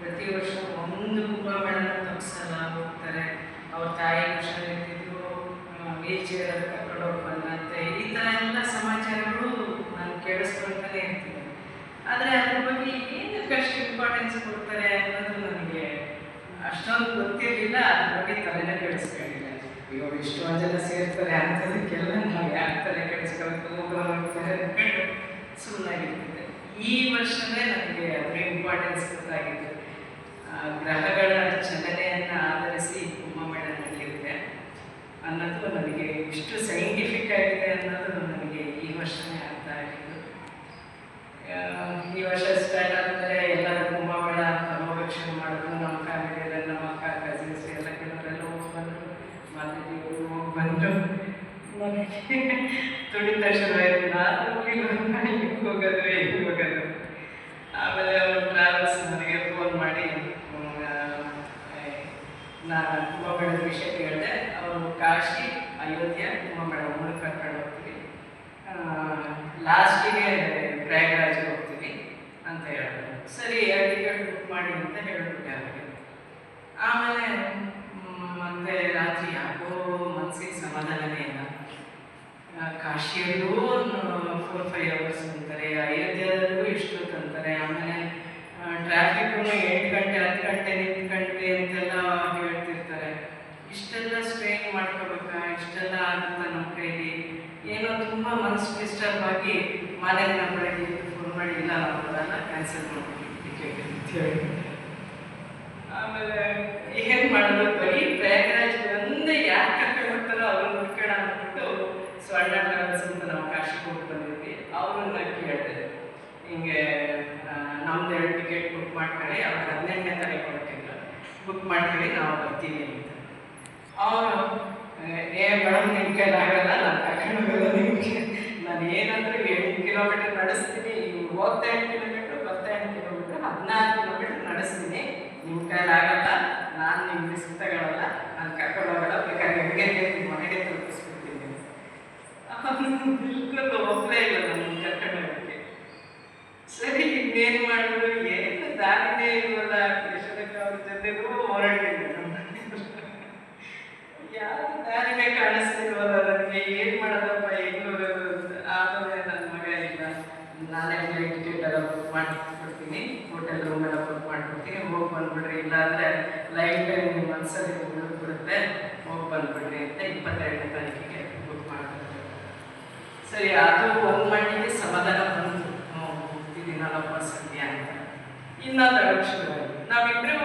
ಪ್ರತಿ ವರ್ಷ ಒಂದು ಕುಂಭಮೇಳನ ತಪ್ಪಿಸಲ್ಲ ಹೋಗ್ತಾರೆ ಅವ್ರ ತಾಯಿ ಹುಷಾರಿರ್ತಿದ್ರು ವೀಲ್ ಚೇರಲ್ಲಿ ಕರ್ಕೊಂಡು ಹೋಗಿ ಅಂತ ಈ ಥರ ಎಲ್ಲ ಸಮಾಚಾರಗಳು ನಾನು ಕೇಳಿಸ್ಕೊಳ್ತಾನೆ ಆದರೆ ಅದ್ರ ಬಗ್ಗೆ ಏನಕ್ಕೆ ಅಷ್ಟು ಇಂಪಾರ್ಟೆನ್ಸ್ ಕೊಡ್ತಾರೆ ಅನ್ನೋದು ನನಗೆ ಅಷ್ಟೊಂದು ಗೊತ್ತಿರಲಿಲ್ಲ. ಅದ್ರ ಬಗ್ಗೆ ತಲೆನೇ ಕೆಡಿಸ್ಕೊಂಡಿಲ್ಲ. ಅಯ್ಯೋ ಇಷ್ಟೊಂದು ಜನ ಸೇರ್ತಾರೆ ಅಂಥದಕ್ಕೆಲ್ಲ ತಲೆ ಕೆಡಿಸ್ಕೊಳ್ಬೇಕು ಸುಮ್ಮನಾಗಿರ್ತಿದ್ದೆ ಈ ವರ್ಷವೇ ನನಗೆ ಅದರ ಇಂಪಾರ್ಟೆನ್ಸ್ ಗೊತ್ತಾಗಿತ್ತು. ಆ, ಗ್ರಹಗಳ ಚಲನೆಯನ್ನು ಆಧರಿಸಿ ಕುಂಭಮೇಳ ನಡೆಯುತ್ತೆ ಅನ್ನೋದು ನನಗೆ ಇಷ್ಟು ಸೈಂಟಿಫಿಕ್ ಆಗಿದೆ ಅನ್ನೋದು ನನಗೆ ಈ ವರ್ಷವೇ ಅರ್ಥ ಆಗಿದ್ದು. ಈ ವರ್ಷ ಸ್ಟಾರ್ಟ್ ಆದಮೇಲೆ ಎಲ್ಲರೂ ಕುಂಭಮೇಳ ತಮೋಕ್ಷಣೆ ಮಾಡಿದ್ರು ನಮ್ಮ ಫ್ಯಾಮಿಲಿಯಲ್ಲ ನಮ್ಮ ಅಕ್ಕ ಕಸಿನ್ಸ್ ಎಲ್ಲ ಕೆಲವರೆಲ್ಲ ಹೋಗಿ ಬಂದರು. ಮಾತಾಡಿದ್ರು ಹೋಗಿ ಬಂದರು. ನನಗೆ ತುಡಿತ ಶುರುವಾಯಿತು ನಾನು ಹೋಗಿಲ್ಲ ಹಿಂಗೆ ಆಮೇಲೆ ಅವರು ಟ್ರಾವೆಲ್ಸ್ ನನಗೆ ಫೋನ್ ಮಾಡಿ ನಾನು ಕುಂಭಮೇಳದ ವಿಷಯ ಕೇಳಿದೆ. ಅವರು ಕಾಶಿ, ಅಯೋಧ್ಯೆ, ಕುಂಭಮೇಳ ಮೂರು ಕರ್ಕೊಂಡು ಹೋಗ್ತೀವಿ. ಲಾಸ್ಟಿಗೆ ಪ್ರಯಾಗರಾಜ್ಗೆ ಹೋಗ್ತೀವಿ ಅಂತ ಹೇಳಿದ್ರು. ಸರಿ ಟಿಕೆಟ್ ಬುಕ್ ಮಾಡಿ ಅಂತ ಹೇಳ್ಬಿಟ್ಟೆ ಅವರಿಗೆ ಆಮೇಲೆ ಮತ್ತೆ ರಾತ್ರಿ ಯಾಕೋ ಮನಸ್ಸಿಗೆ ಸಮಾಧಾನನೇ ಇಲ್ಲ. ಕಾಶಿಯಲ್ಲೂ ಫೋರ್ ಫೈವ್ ಅವರ್ಸ್ ಅಂತಾರೆ ಅಯೋಧ್ಯೆಯಲ್ಲೂ ಇಷ್ಟೊತ್ತು ಅಂತಾರೆ, ಆಮೇಲೆ ಟ್ರಾಫಿಕ್ ಎಂಟು ಗಂಟೆ, ಹತ್ತು ಗಂಟೆ ನಿಂತ್ಕೊಂಡ್ವಿ ಅಂತೆಲ್ಲ ಹೇಳ್ತಿರ್ತಾರೆ. ಇಷ್ಟೆಲ್ಲ ಸ್ಟ್ರೈನ್ ಮಾಡ್ಕೋಬೇಕಾ? ಇಷ್ಟೆಲ್ಲ ಆಗುತ್ತಾ ನಮ್ಮ ಕೈಲಿ? ಏನೋ ತುಂಬ ಮನಸ್ಸು ಡಿಸ್ಟರ್ಬ್ ಆಗಿ ಮನೆಗೆ ನಮ್ಮ ಫೋನ್ ಮಾಡಿ ಇಲ್ಲ ನಾವು ಕ್ಯಾನ್ಸಲ್ ಹೇಳಿ. ಆಮೇಲೆ ಏನು ಮಾಡೋದು? ಬರೀ ಪ್ರಯಾಗರಾಜ್ ಒಂದೇ ಯಾಕೆ ಕರ್ಕೊಂಡು ಹೋಗ್ತಾರೋ ಅವ್ರನ್ನ ಹುಡ್ಕೋಣ ಅಂದ್ಬಿಟ್ಟು ಸ್ವರ್ಣ ಟ್ರಾವೆಲ್ಸ್ ಅಂತ ನಾವು ಕಾಶಿಗೆ ಹೋಗಿ ಬಂದಿದ್ವಿ ಅವ್ರನ್ನ ಕೇಳಿದೆ ಹಿಂಗೆ ನಮ್ದು ಎರಡು ಟಿಕೆಟ್ ಬುಕ್ ಮಾಡ್ಕೊಳ್ಳಿ ಅವ್ರು ಹದಿನೆಂಟನೇ ತಾರೀಕು ಹೊರಟಿದ್ರು ಬುಕ್ ಮಾಡ್ಕೊಳ್ಳಿ ನಾವು ಬರ್ತೀವಿ ಅಂತ. ಅವರು, ಏ ಮೇಡಮ್ ನಿಮ್ಮ ಕೈಲಿ ಆಗಲ್ಲ, ನಾನು ಕರ್ಕೊಂಡು ನಿಮಗೆ. ನಾನು ಏನಂದ್ರೆ ಎಂಟು ಕಿಲೋಮೀಟರ್ ನಡೆಸ್ತೀನಿ ಈಗ ಹೋಗ್ತಾ ಎಂಟು ಕಿಲೋಮೀಟ್ರ್ ಬರ್ತಾ ಎಂಟು ಕಿಲೋಮೀಟ್ರ್ ಹದಿನಾರು ಕಿಲೋಮೀಟ್ರ್ ನಡೆಸ್ತೀನಿ. ನಿಮ್ಮ ಕೈಲಿ ಆಗಲ್ಲ, ನಾನು ನಿಮ್ಮ ರಿಸ್ಕ್ ತಗೊಳ್ಳಲ್ಲ ನಾನು ಕರ್ಕೊಂಡು ಹೋಗಲ್ಲ ಬೇಕಾದ್ರೆ ಹೆಂಗೆ ನಿಮ್ಮ ಮನೆಗೆ ತಲುಪಿಸ್ಬಿಡ್ತೀನಿ ಬಿಲ್ಕುಲ್ ಒಪ್ಪಲೇ ಇಲ್ಲ ನನ್ನ ಕರ್ಕೊಂಡು ಹೋಗೋಕ್ಕೆ ಇನ್ನೇನು ಮಾಡಿದ್ರು ಏನು ದಾರಿನೇ ಇಲ್ವಲ್ಲ ಕೃಷ್ಣಕ್ಕ ಅವ್ರ ಜೊತೆಗೂ ಹೊರಟಿದ್ದೆ ಯಾರು ದಾರಿನೇ ಕಾಣಿಸ್ತಿಲ್ವಲ್ಲ ನನಗೆ ಏನು ಮಾಡೋದಪ್ಪ? ಹೆಂಗ್ ಹೋಗೋದು ನನ್ನ ಮಗ ಇಲ್ಲ. ನಾನೇ ಟಿಕೆಟ್ ಎಲ್ಲ ಬುಕ್ ಮಾಡಿಕೊಡ್ತೀನಿ ಹೋಟೆಲ್ ರೂಮ್ ಎಲ್ಲ ಬುಕ್ ಮಾಡಿಕೊಡ್ತೀನಿ ಹೋಗಿ ಬಂದ್ಬಿಡ್ರಿ. ಇಲ್ಲಾಂದರೆ ಲೈಫ್ ಟೈಮ್ ನಿಮ್ಮ ಮನಸ್ಸಲ್ಲಿ ಉಳಿದ್ಬಿಡುತ್ತೆ ಹೋಗಿ ಬಂದ್ಬಿಡ್ರಿ ಅಂತ ಇಪ್ಪತ್ತೆರಡನೇ ತಾರೀಕಿಗೆ ಬುಕ್ ಮಾಡಿಬಿಡ್ತೀನಿ. ಸರಿ, ಅದು